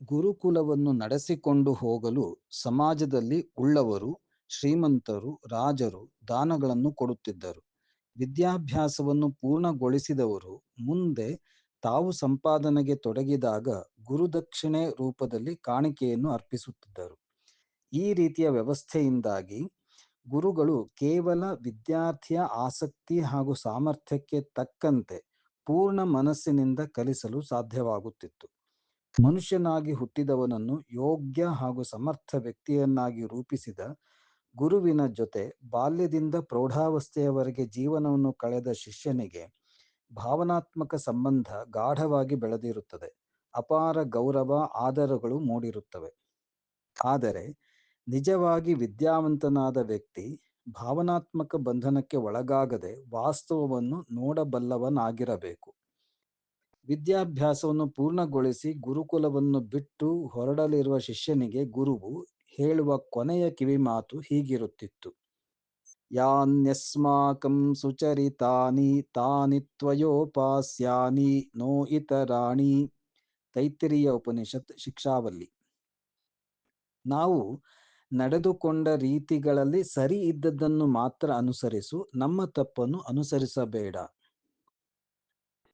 ಗುರುಕುಲವನ್ನು ನಡೆಸಿಕೊಂಡು ಹೋಗಲು ಸಮಾಜದಲ್ಲಿ ಉಳ್ಳವರು, ಶ್ರೀಮಂತರು, ರಾಜರು ದಾನಗಳನ್ನು ಕೊಡುತ್ತಿದ್ದರು. ವಿದ್ಯಾಭ್ಯಾಸವನ್ನು ಪೂರ್ಣಗೊಳಿಸಿದವರು ಮುಂದೆ ತಾವು ಸಂಪಾದನೆಗೆ ತೊಡಗಿದಾಗ ಗುರುದಕ್ಷಿಣೆ ರೂಪದಲ್ಲಿ ಕಾಣಿಕೆಯನ್ನು ಅರ್ಪಿಸುತ್ತಿದ್ದರು. ಈ ರೀತಿಯ ವ್ಯವಸ್ಥೆಯಿಂದಾಗಿ ಗುರುಗಳು ಕೇವಲ ವಿದ್ಯಾರ್ಥಿಯ ಆಸಕ್ತಿ ಹಾಗೂ ಸಾಮರ್ಥ್ಯಕ್ಕೆ ತಕ್ಕಂತೆ ಪೂರ್ಣ ಮನಸ್ಸಿನಿಂದ ಕಲಿಸಲು ಸಾಧ್ಯವಾಗುತ್ತಿತ್ತು. ಮನುಷ್ಯನಾಗಿ ಹುಟ್ಟಿದವನನ್ನು ಯೋಗ್ಯ ಹಾಗೂ ಸಮರ್ಥ ವ್ಯಕ್ತಿಯನ್ನಾಗಿ ರೂಪಿಸಿದ ಗುರುವಿನ ಜೊತೆ ಬಾಲ್ಯದಿಂದ ಪ್ರೌಢಾವಸ್ಥೆಯವರೆಗೆ ಜೀವನವನ್ನು ಕಳೆದ ಶಿಷ್ಯನಿಗೆ ಭಾವನಾತ್ಮಕ ಸಂಬಂಧ ಗಾಢವಾಗಿ ಬೆಳೆದಿರುತ್ತದೆ. ಅಪಾರ ಗೌರವ, ಆದರಗಳು ಮೂಡಿರುತ್ತವೆ. ಆದರೆ ನಿಜವಾಗಿ ವಿದ್ಯಾವಂತನಾದ ವ್ಯಕ್ತಿ ಭಾವನಾತ್ಮಕ ಬಂಧನಕ್ಕೆ ಒಳಗಾಗದೆ ವಾಸ್ತವವನ್ನು ನೋಡಬಲ್ಲವನಾಗಿರಬೇಕು. ವಿದ್ಯಾಭ್ಯಾಸವನ್ನು ಪೂರ್ಣಗೊಳಿಸಿ ಗುರುಕುಲವನ್ನು ಬಿಟ್ಟು ಹೊರಡಲಿರುವ ಶಿಷ್ಯನಿಗೆ ಗುರುವು ಹೇಳುವ ಕೊನೆಯ ಕಿವಿಮಾತು ಹೀಗಿರುತ್ತಿತ್ತು. ಯಾನ್ಯಸ್ಮಾಕಂ ಸುಚರಿತಾನಿ ತಾನಿ ತ್ವಯೋಪಾಸ್ಯಾನಿ ನೋ ಇತರಾಣಿ. ತೈತಿರಿಯ ಉಪನಿಷತ್ ಶಿಕ್ಷಾವಲ್ಲಿ. ನಾವು ನಡೆದುಕೊಂಡ ರೀತಿಗಳಲ್ಲಿ ಸರಿ ಇದ್ದದ್ದನ್ನು ಮಾತ್ರ ಅನುಸರಿಸು, ನಮ್ಮ ತಪ್ಪನ್ನು ಅನುಸರಿಸಬೇಡ.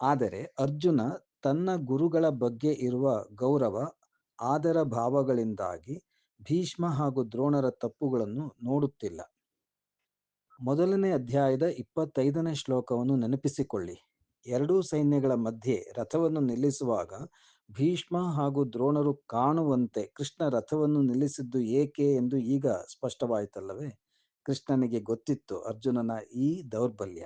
ಆದರೆ ಅರ್ಜುನ ತನ್ನ ಗುರುಗಳ ಬಗ್ಗೆ ಇರುವ ಗೌರವ, ಆದರ ಭಾವಗಳಿಂದಾಗಿ ಭೀಷ್ಮ ಹಾಗೂ ದ್ರೋಣರ ತಪ್ಪುಗಳನ್ನು ನೋಡುತ್ತಿಲ್ಲ. ಮೊದಲನೇ ಅಧ್ಯಾಯದ ಇಪ್ಪತ್ತೈದನೇ ಶ್ಲೋಕವನ್ನು ನೆನಪಿಸಿಕೊಳ್ಳಿ. ಎರಡೂ ಸೈನ್ಯಗಳ ಮಧ್ಯೆ ರಥವನ್ನು ನಿಲ್ಲಿಸುವಾಗ ಭೀಷ್ಮ ಹಾಗೂ ದ್ರೋಣರು ಕಾಣುವಂತೆ ಕೃಷ್ಣ ರಥವನ್ನು ನಿಲ್ಲಿಸಿದ್ದು ಏಕೆ ಎಂದು ಈಗ ಸ್ಪಷ್ಟವಾಯಿತಲ್ಲವೇ? ಕೃಷ್ಣನಿಗೆ ಗೊತ್ತಿತ್ತು ಅರ್ಜುನನ ಈ ದೌರ್ಬಲ್ಯ.